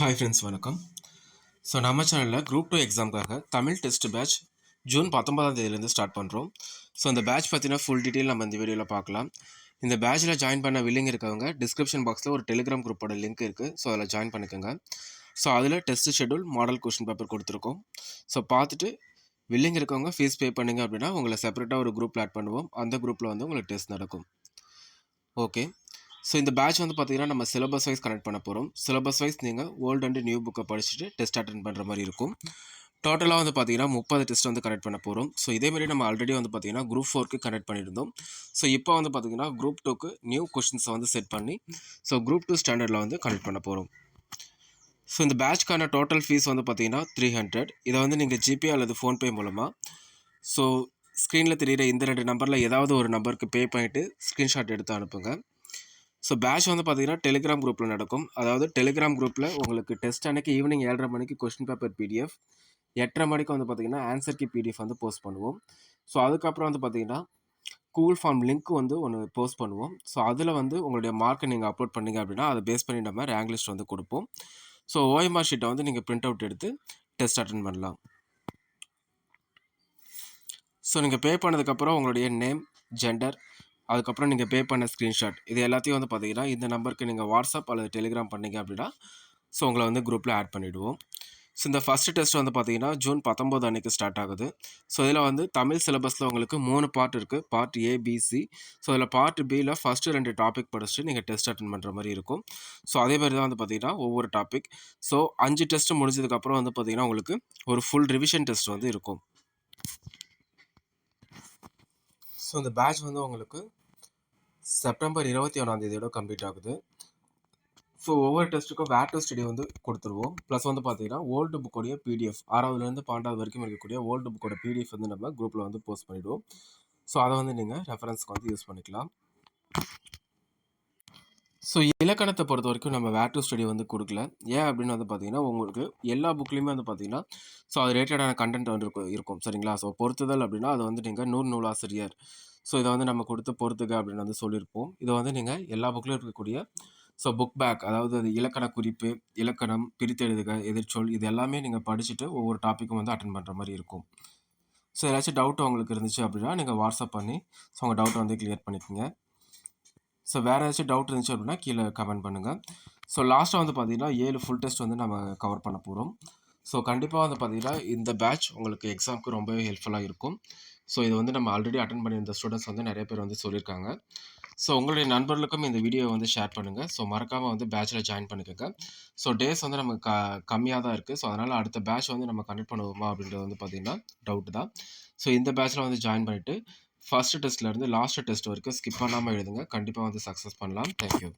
Hi friends வணக்கம். So நம்ம சேனலில் குரூப் டூ எக்ஸாமுக்காக தமிழ் டெஸ்ட் பேட்ச் ஜூன் பத்தொன்பதாம் தேதியிலேருந்து ஸ்டார்ட் பண்ணுறோம் ஸோ அந்த பேட்ச் பார்த்தீங்கன்னா ஃபுல் டீட்டெயில் நம்ம இந்த வீடியோவில் பார்க்கலாம். இந்த பேட்சில் ஜாயின் பண்ண வில்லிங் இருக்கவங்க டிஸ்கிரிப்ஷன் பாக்ஸில் ஒரு டெலிகிராம் குரூப்போட லிங்க் இருக்குது ஸோ அதில் ஜாயின் பண்ணிக்கோங்க. ஸோ அதில் test schedule model question paper கொடுத்துருக்கோம். ஸோ பார்த்துட்டு வில்லிங் இருக்கவங்க ஃபீஸ் பே பண்ணிங்க அப்படின்னா உங்களை செப்பரேட்டாக ஒரு குரூப்பில் ஆட் பண்ணுவோம். அந்த குரூப்பில் வந்து உங்களுக்கு டெஸ்ட் நடக்கும். ஓகே ஸோ இந்த பேட்ச் வந்து பார்த்தீங்கன்னா நம்ம சிலபஸ் வைஸ் கனெக்ட் பண்ண போகிறோம் சிலபஸ் வைஸ் நீங்கள் ஓல்டு அண்ட் நியூ புக்கை படிச்சுட்டு டெஸ்ட் அட்டன் பண்ணுற மாதிரி இருக்கும். டோட்டலாக வந்து பார்த்தீங்கன்னா முப்பது டெஸ்ட் வந்து கனெக்ட் பண்ண போகிறோம் ஸோ இதேமாரி நம்ம ஆல்ரெடி வந்து பார்த்தீங்கன்னா குரூப் ஃபோருக்கு கனெக்ட் பண்ணியிருந்தோம். ஸோ இப்போ வந்து பார்த்தீங்கன்னா குரூப் டூக்கு நியூ கொஷின்ஸை வந்து செட் பண்ணி ஸோ குரூப் டூ ஸ்டாண்டர்டில் வந்து கனெக்ட் பண்ண போகிறோம் ஸோ இந்த பேட்ச்க்கான டோட்டல் ஃபீஸ் வந்து பார்த்தீங்கன்னா த்ரீ ஹண்ட்ரட் இதை வந்து நீங்கள் ஜிபே அல்லது ஃபோன்பே மூலமாக ஸோ ஸ்க்ரீனில் தெரியிற இந்த ரெண்டு நம்பரில் ஏதாவது ஒரு நம்பருக்கு பே பண்ணிவிட்டு ஸ்க்ரீன்ஷாட் எடுத்து அனுப்புங்க. ஸோ பேட்ச் வந்து பார்த்தீங்கன்னா டெலிகிராம் குரூப்பில் நடக்கும். அதாவது டெலிகிராம் குரூப்பில் உங்களுக்கு டெஸ்ட் அன்னைக்கு ஈவினிங் ஏழரை மணிக்கு கொஸ்டின் பேப்பர் பிடிஎஃப் எட்டரை மணிக்கு வந்து பார்த்தீங்கன்னா ஆன்சர் கி பிடிஎஃப் வந்து போஸ்ட் பண்ணுவோம். ஸோ அதுக்கப்புறம் வந்து பார்த்தீங்கன்னா கூகுள் ஃபார்ம் லிங்க் வந்து ஒன்று போஸ்ட் பண்ணுவோம். ஸோ அதில் வந்து உங்களுடைய மார்க்கை நீங்கள் அப்லோட் பண்ணீங்க அப்படின்னா அதை பேஸ் பண்ணி நம்ம ரேங்க் லிஸ்ட் வந்து கொடுப்போம். ஸோ ஓஎம்ஆர் ஷீட்டை வந்து நீங்கள் பிரிண்ட் அவுட் எடுத்து டெஸ்ட் அட்டன் பண்ணலாம். ஸோ நீங்கள் பே பண்ணதுக்கப்புறம் உங்களுடைய நேம் ஜெண்டர் அதுக்கப்புறம் நீங்கள் பே பண்ண ஸ்க்ரீன்ஷாட் இது எல்லாத்தையும் வந்து பார்த்தீங்கன்னா இந்த நம்பருக்கு நீங்கள் வாட்ஸ்அப் அல்லது டெலிகிராம் பண்ணீங்க அப்படின்னா ஸோ உங்களை வந்து குரூப்பில் ஆட் பண்ணிவிடுவோம் ஸோ இந்த ஃபஸ்ட்டு டெஸ்ட் வந்து பார்த்தீங்கன்னா ஜூன் பத்தொம்போது அன்றைக்கி ஸ்டார்ட் ஆகுது. ஸோ இதில் வந்து தமிழ் சிலபஸில் உங்களுக்கு மூணு பார்ட் இருக்குது part A B C so இதில் பார்ட் பியில் ஃபஸ்ட்டு ரெண்டு டாபிக் படிச்சுட்டு நீங்கள் டெஸ்ட் அட்டன் பண்ணுற மாதிரி இருக்கும். ஸோ அதே மாதிரி தான் வந்து பார்த்தீங்கன்னா ஒவ்வொரு டாபிக் ஸோ அஞ்சு டெஸ்ட் முடிஞ்சதுக்கப்புறம் வந்து பார்த்தீங்கன்னா உங்களுக்கு ஒரு ஃபுல் ரிவிஷன் டெஸ்ட் வந்து இருக்கும். ஸோ இந்த பேட்ச் வந்து உங்களுக்கு செப்டம்பர் இருபத்தி ஒன்றாந்தேதியோட கம்ப்ளீட் ஆகுது. ஸோ ஒவ்வொரு டெஸ்ட்டுக்கும் வேட் டு ஸ்டடி வந்து கொடுத்துருவோம். ப்ளஸ் வந்து பார்த்தீங்கன்னா ஓல்டு புக்கோடைய பிடிஎஃப் ஆறாவதுலேருந்து பன்னெண்டாவது வரைக்கும் இருக்கக்கூடிய ஓல்டு புக்கோட பிடிஎஃப் வந்து நம்ம குரூப்பில் வந்து போஸ்ட் பண்ணிவிடுவோம் ஸோ அதை வந்து நீங்கள் ரெஃபரன்ஸ்க்கு வந்து யூஸ் பண்ணிக்கலாம். ஸோ இலக்கணத்தை பொறுத்த வரைக்கும் நம்ம வேர் டு ஸ்டடி வந்து கொடுக்கல. ஏன் அப்படின்னு வந்து பார்த்தீங்கன்னா உங்களுக்கு எல்லா புக்லேயுமே வந்து பார்த்தீங்கன்னா ஸோ அது ரிலேட்டடான கண்டென்ட் வந்து இருக்கும் இருக்கும். சரிங்களா? ஸோ பொறுத்துதல் அப்படின்னா அது வந்து நீங்கள் நூறு நூலாசிரியர். ஸோ இதை வந்து நம்ம கொடுத்து பொறுத்துக அப்படின்னு வந்து சொல்லியிருப்போம். இதை வந்து நீங்கள் எல்லா புக்லேயும் இருக்கக்கூடிய ஸோ புக் பேக் அதாவது அது இலக்கண குறிப்பு இலக்கணம் பிரித்தெழுதுக எதிர்ச்சொல் இது எல்லாமே நீங்கள் படிச்சுட்டு ஒவ்வொரு டாப்பிக்கும் வந்து அட்டன் பண்ணுற மாதிரி இருக்கும். ஸோ ஏதாச்சும் டவுட் உங்களுக்கு இருந்துச்சு அப்படின்னா நீங்கள் வாட்ஸ்அப் பண்ணி ஸோ உங்கள் டவுட்டை வந்து கிளியர் பண்ணிக்கோங்க. ஸோ வேறு ஏதாச்சும் டவுட் இருந்துச்சு அப்படின்னா கீழே கமெண்ட் பண்ணுங்கள் ஸோ லாஸ்ட்டாக வந்து பார்த்தீங்கன்னா ஏழு ஃபுல் டெஸ்ட் வந்து நம்ம கவர் பண்ண போகிறோம் ஸோ கண்டிப்பாக வந்து பார்த்தீங்கன்னா இந்த பேட்ச் உங்களுக்கு எக்ஸாமுக்கு ரொம்பவே ஹெல்ப்ஃபுல்லாக இருக்கும். ஸோ இது வந்து நம்ம ஆல்ரெடி அட்டன் பண்ணியிருந்த ஸ்டூடெண்ட்ஸ் வந்து நிறைய பேர் வந்து சொல்லியிருக்காங்க. ஸோ உங்களுடைய நண்பர்களுக்கும் இந்த வீடியோவை வந்து ஷேர் பண்ணுங்கள் ஸோ மறக்காமல் வந்து பேட்சில் ஜாயின் பண்ணிக்கோங்க. ஸோ டேஸ் வந்து நமக்கு க கம்மியாக தான் இருக்குது ஸோ அதனால் அடுத்த பேட்ச் வந்து நம்ம கண்டக்ட் பண்ணுவோமா அப்படின்றது வந்து பார்த்திங்கன்னா டவுட் தான். ஸோ இந்த பேட்சில் வந்து ஜாயின் பண்ணிவிட்டு ஃபஸ்ட்டு டெஸ்ட்லேருந்து லாஸ்ட் டெஸ்ட் வரைக்கும் ஸ்கிப் பண்ணாமல் எழுதுங்க. கண்டிப்பாக வந்து சக்ஸஸ் பண்ணலாம். தேங்க்யூ